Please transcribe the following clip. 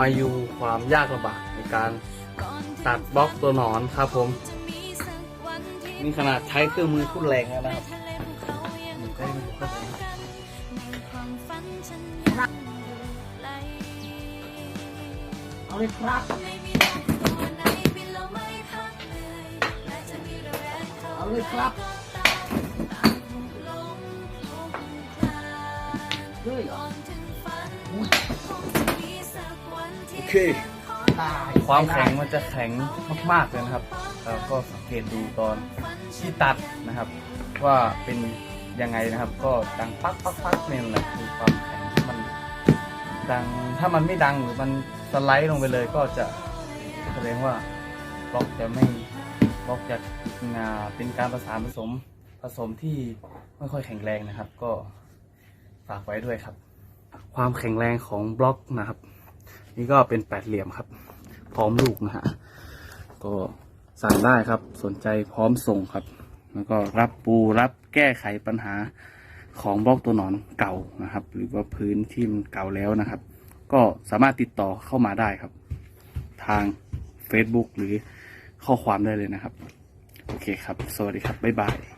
มาอยู่ความยากลำบากในการตัดบล็อกตัวหนอนครับผมนี่ขนาดใช้เครื่องมือทุ่นแรงแล้วนะครับอยู่ใกล้มือครับผมเอาเลยครับเอาเลยครับเฮ้ย โอเคตายความแข็งมันจะแข็งมากๆเลยนะครับเราก็สังเกตดูตอนที่ตัดนะครับ ว่าเป็นยังไงนะครับ ก็ดังปักปักปักเนี่ยแหละคือความแข็งที่มันดังถ้ามันไม่ดังหรือมันสไลด์ลงไปเลยก็จะแสดงว่าบล็อกจะไม่บล็อกจะงาเป็นการประสานผสมผสมที่ไม่ค่อยแข็งแรงนะครับ ก็ฝากไว้ด้วยครับ ความแข็งแรงของบล็อกนะครับ นี่ก็เป็นแปดเหลี่ยมครับ พร้อมลูกนะฮะก็สั่งได้ครับ สนใจพร้อมส่งครับ แล้วก็รับปูรับแก้ไขปัญหาของบล็อกตัวหนอนเก่านะครับ หรือว่าพื้นที่มันเก่าแล้วนะครับ ก็สามารถติดต่อเข้ามาได้ครับ ทาง Facebook หรือข้อความได้เลยนะครับ โอเคครับ สวัสดีครับ บ๊ายบาย